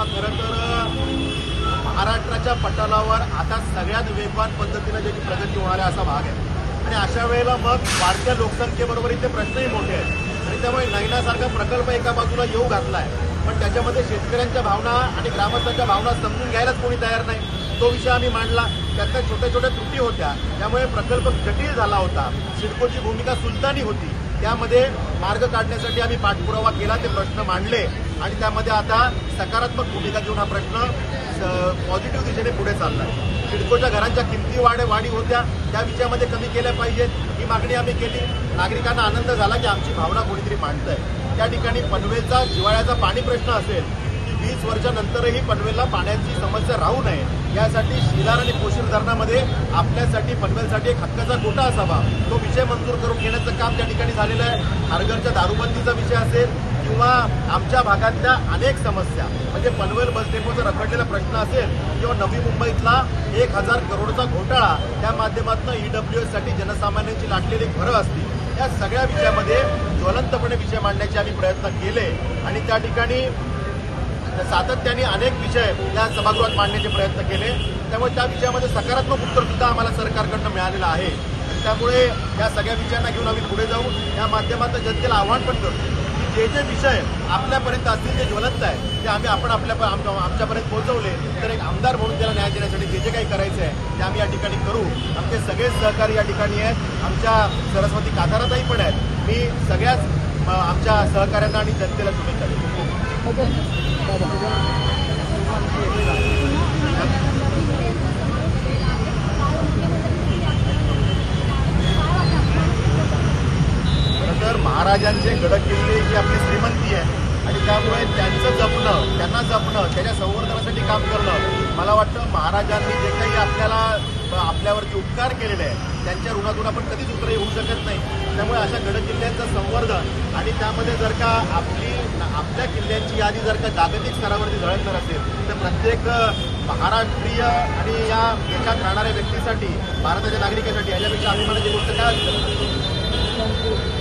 हा खरं तर महाराष्ट्राच्या पटलावर आता सगळ्यात वेगवान पद्धतीनं ज्याची प्रगती होणार आहे असा भाग आहे. आणि अशा वेळेला मग वाढत्या लोकसंख्येबरोबर इथे प्रश्नही मोठे आहेत. आणि त्यामुळे नैनासारखा प्रकल्प एका बाजूला येऊ घातला आहे पण त्याच्यामध्ये शेतकऱ्यांच्या भावना आणि ग्रामस्थांच्या भावना समजून घ्यायलाच कोणी तयार नाही. तो विषय आम्ही मांडला. त्यातल्या छोट्या छोट्या त्रुटी होत्या. त्यामुळे प्रकल्प जटिल झाला होता. सिडकोची भूमिका सुलतानी होती. त्यामध्ये मार्ग काढण्यासाठी आम्ही पाठपुरावा केला ते प्रश्न मांडले. आणि त्यामध्ये आता सकारात्मक भूमिका घेऊन हा प्रश्न पॉझिटिव्ह दिशेने पुढे चालला आहे सिडकोच्या घरांच्या किमती वाढ वाढी होत्या त्या विषयामध्ये कमी केल्या पाहिजेत ही मागणी आम्ही केली. नागरिकांना आनंद झाला की आमची भावना कोणीतरी आहे त्या ठिकाणी पनवेलचा जिवाळ्याचा पाणी प्रश्न असेल वीस वर्षानंतरही पनवेलला पाण्याची समस्या राहू नये. यासाठी शिलार आणि कोशीर धरणामध्ये आपल्यासाठी पनवेलसाठी एक हक्काचा कोटा असावा. तो विषय मंजूर करून घेण्याचं काम त्या ठिकाणी झालेलं आहे. हारगरच्या दारूबंदीचा विषय असेल किंवा आमच्या भागातल्या अनेक समस्या म्हणजे पनवेल बस डेपोचा रखडलेला प्रश्न असेल किंवा नवी मुंबईतला एक हजार करोडचा घोटाळा त्या माध्यमातून ईडब्ल्यू एस जनसामान्यांची लाटलेली घरं असतील. या सगळ्या विषयामध्ये ज्वलंतपणे विषय मांडण्याचे आम्ही प्रयत्न केले आणि त्या ठिकाणी सातत्याने अनेक विषय या सभागृहात मांडण्याचे प्रयत्न केले. त्यामुळे त्या विषयामध्ये सकारात्मक उत्तर सुद्धा आम्हाला सरकारकडनं मिळालेलं आहे. त्यामुळे या सगळ्या विषयांना घेऊन आम्ही पुढे जाऊ. या माध्यमातून जनतेला आव्हान पण करतो जे जे विषय आपल्यापर्यंत असतील जे ज्वलंत आहे ते आम्ही आपण आपल्या आमच्यापर्यंत पोहोचवले. तर एक आमदार म्हणून त्याला न्याय देण्यासाठी जे जे काही करायचं आहे ते आम्ही या ठिकाणी करू. आमचे सगळे सहकारी या ठिकाणी आहेत. आमच्या सरस्वती काधाराताई पण आहेत. मी सगळ्याच आमच्या सहकाऱ्यांना आणि जनतेला शुभेच्छा देतो खरं तर महाराजांचे गडक किल्ले ही आपली श्रीमंती आहे. आणि त्यामुळे त्यांचं जपणं त्यांना जपणं त्याच्या संवर्धनासाठी काम करणं मला वाटतं महाराजांनी जे काही आपल्याला आपल्यावरती उपकार केलेले आहे त्यांच्या ऋणातून आपण कधीच उतरही होऊ शकत नाही. त्यामुळे अशा गडकिल्ल्यांचं संवर्धन आणि त्यामध्ये जर का आपली आपल्या किल्ल्यांची यादी जर का जागतिक स्तरावरती झळकणार असेल तर प्रत्येक महाराष्ट्रीय आणि या देशात राहणाऱ्या व्यक्तीसाठी भारताच्या नागरिकांसाठी याच्यापेक्षा अभिमानाची गोष्ट काय असते